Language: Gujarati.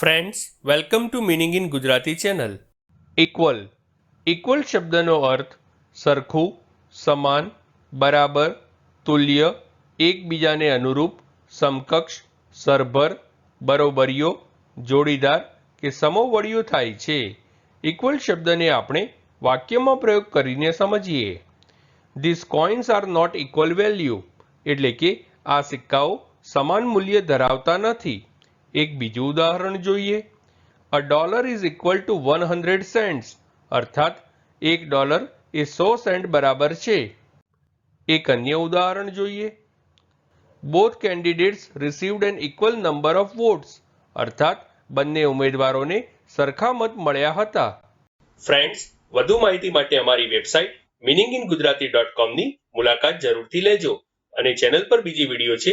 Friends welcome to meaning in Gujarati channel equal equal શબ્દનો અર્થ સરખું, સમાન, બરાબર, તુલ્ય, એકબીજાને અનુરૂપ, સમકક્ષ, સરભર, બરોબરીઓ, જોડીદાર કે સમોવડીઓ થાય છે. ઇક્વલ શબ્દને આપણે વાક્યમાં પ્રયોગ કરીને સમજીએ. This coins are not equal value એટલે કે આ સિક્કાઓ સમાન મૂલ્ય ધરાવતા નથી. એક બીજું ઉદાહરણ જોઈએ. A dollar is equal to one hundred cents અર્થાત, એક ડોલર એ સો સેન્ટ બરાબર છે. એક અન્ય ઉદાહરણ જોઈએ. Both candidates received an equal number of votes અર્થાત, બંને ઉમેદવારોને સરખા મત મળ્યા હતા. ફ્રેન્ડ્સ વધુ માહિતી માટે અમારી website meaning in Gujarati dot કોમની મુલાકાત જરૂરથી લેજો અને ચેનલ પર બીજી વીડિયો છે